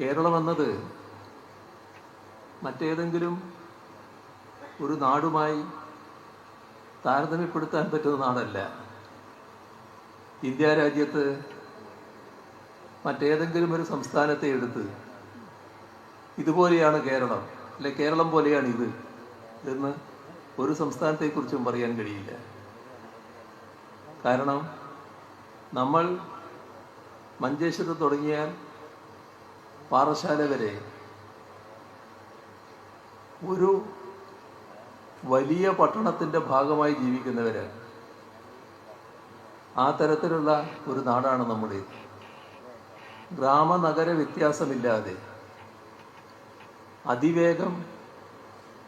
കേരളം എന്നത് മറ്റേതെങ്കിലും ഒരു നാടുമായി താരതമ്യപ്പെടുത്താൻ പറ്റുന്ന നാടല്ല. ഇന്ത്യ രാജ്യത്ത് മറ്റേതെങ്കിലും ഒരു സംസ്ഥാനത്തെ എടുത്ത് ഇതുപോലെയാണ് കേരളം അല്ലെ കേരളം പോലെയാണ് ഇത് എന്ന് ഒരു സംസ്ഥാനത്തെക്കുറിച്ചും പറയാൻ കഴിയില്ല. കാരണം നമ്മൾ മഞ്ചേശ്വരത്ത് തുടങ്ങിയാൽ പാറശാല വരെ ഒരു വലിയ പട്ടണത്തിന്റെ ഭാഗമായി ജീവിക്കുന്നവരാണ് ആ തരത്തിലുള്ള ഒരു നാടാണ് നമ്മുടേത് ഗ്രാമനഗര വ്യത്യാസമില്ലാതെ അതിവേഗം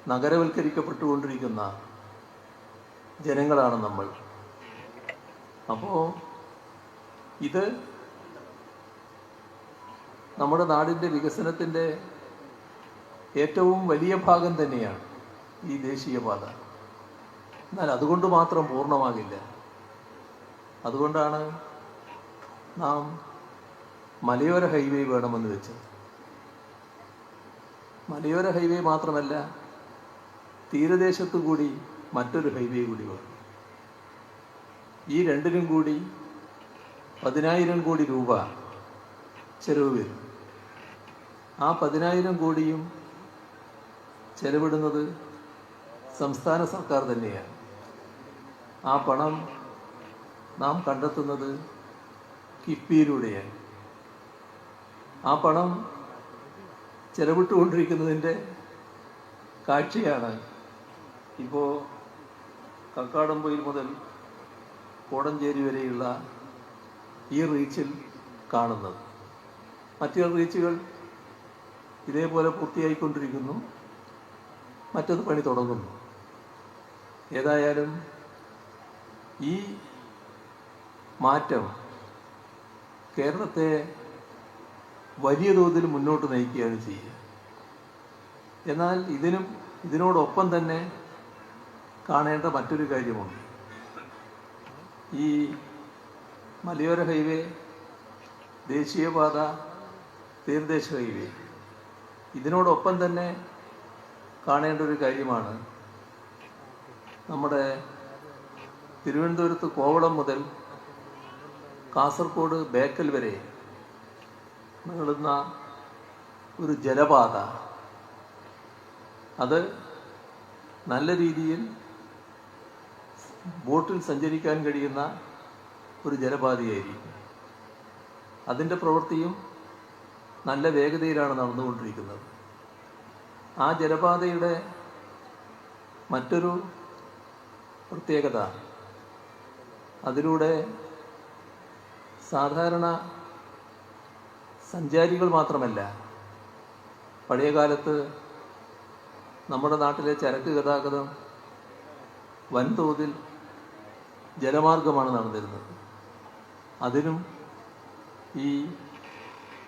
നഗരവൽക്കരിക്കപ്പെട്ടുകൊണ്ടിരിക്കുന്ന ജനങ്ങളാണ് നമ്മൾ. അപ്പോൾ ഇത് നമ്മുടെ നാടിന്റെ വികസനത്തിന്റെ ഏറ്റവും വലിയ ഭാഗം തന്നെയാണ് ഈ ദേശീയപാത എന്നാൽ അതുകൊണ്ട് മാത്രം പൂർണമാകില്ല. അതുകൊണ്ടാണ് നാം മലയോര ഹൈവേ വേണമെന്ന് വെച്ചത്. മലയോര ഹൈവേ മാത്രമല്ല തീരദേശത്തു കൂടി മറ്റൊരു ഹൈവേ കൂടി വേണം. ഈ രണ്ടിനും കൂടി പതിനായിരം കോടി രൂപ ചെലവ് വരും. ആ പതിനായിരം കോടിയും ചെലവിടുന്നത് സംസ്ഥാന സർക്കാർ തന്നെയാണ്. ആ പണം നാം കണ്ടെത്തുന്നത് കിഫ്ബിയിലൂടെയാണ്. ആ പണം ചെലവിട്ടുകൊണ്ടിരിക്കുന്നതിന്റെ കാഴ്ചയാണ് ഇപ്പോൾ കക്കാടംപൊയിൽ മുതൽ കോടഞ്ചേരി വരെയുള്ള ഈ റീച്ചിൽ കാണുന്നത്. മറ്റു റീച്ചുകൾ ഇതേപോലെ പൂർത്തിയായിക്കൊണ്ടിരിക്കുന്നു. മറ്റത് പണി തുടങ്ങുന്നു. ഏതായാലും ഈ മാറ്റം കേരളത്തെ വലിയ തോതിൽ മുന്നോട്ട് നയിക്കുകയാണ് ചെയ്യുക. എന്നാൽ ഇതിനും ഇതിനോടൊപ്പം തന്നെ കാണേണ്ട മറ്റൊരു കാര്യമുണ്ട്. ഈ മലയോര ഹൈവേ ദേശീയപാത തീരദേശ ഹൈവേ ഇതിനോടൊപ്പം തന്നെ കാണേണ്ട ഒരു കാര്യമാണ്. നമ്മുടെ തിരുവനന്തപുരത്ത് കോവളം മുതൽ കാസർഗോഡ് ബേക്കൽ വരെ നീളുന്ന ഒരു ജലപാത. അത് നല്ല രീതിയിൽ ബോട്ടിൽ സഞ്ചരിക്കാൻ കഴിയുന്ന ഒരു ജലപാതയായിരിക്കും. അതിന്റെ പ്രവൃത്തിയും നല്ല വേഗതയിലാണ് നടന്നുകൊണ്ടിരിക്കുന്നത്. ആ ജലപാതയുടെ മറ്റൊരു പ്രത്യേകത അതിലൂടെ സാധാരണ സഞ്ചാരികൾ മാത്രമല്ല പഴയ കാലത്ത് നമ്മുടെ നാട്ടിലെ ചരക്ക് ഗതാഗതം വൻതോതിൽ ജലമാർഗമാണ് നടന്നിരുന്നത്. അതിനും ഈ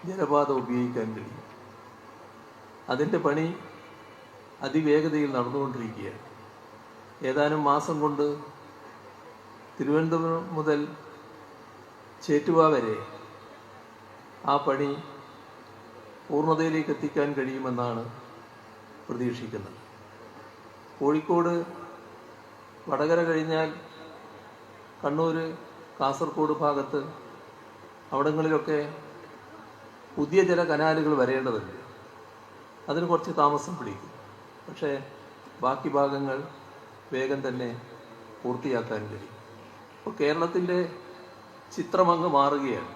ജലപാത ഉപയോഗിക്കാൻ കഴിയും. അതിന്റെ പണി അതിവേഗതയിൽ നടന്നുകൊണ്ടിരിക്കുകയാണ്. ഏതാനും മാസം കൊണ്ട് തിരുവനന്തപുരം മുതൽ ചേറ്റുവ വരെ ആ പണി പൂർണതയിലേക്ക് എത്തിക്കാൻ കഴിയുമെന്നാണ് പ്രതീക്ഷിക്കുന്നത്. കോഴിക്കോട് വടകര കഴിഞ്ഞാൽ കണ്ണൂർ കാസർഗോഡ് ഭാഗത്ത് അവിടങ്ങളിലൊക്കെ പുതിയ ചില കനാലുകൾ വരേണ്ടതുണ്ട്. അതിന് കുറച്ച് താമസം പിടിക്കും. പക്ഷേ ബാക്കി ഭാഗങ്ങൾ വേഗം തന്നെ പൂർത്തിയാക്കാൻ കഴിയും. ഇപ്പോൾ കേരളത്തിന്റെ ചിത്രമങ്ങ് മാറുകയാണ്.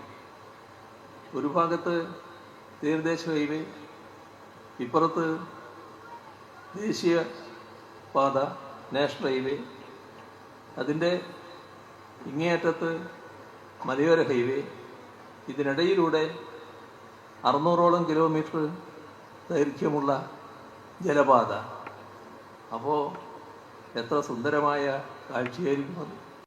ഒരു ഭാഗത്ത് തീരദേശ ഹൈവേ ഇപ്പുറത്ത് ദേശീയ പാത നാഷണൽ ഹൈവേ അതിന്റെ ഇങ്ങേയറ്റത്ത് മലയോര ഹൈവേ ഇതിനിടയിലൂടെ അറുന്നൂറോളം കിലോമീറ്റർ ദൈർഘ്യമുള്ള ജലപാത. അപ്പോൾ എത്ര സുന്ദരമായ കാഴ്ചയായിരിക്കും അത്.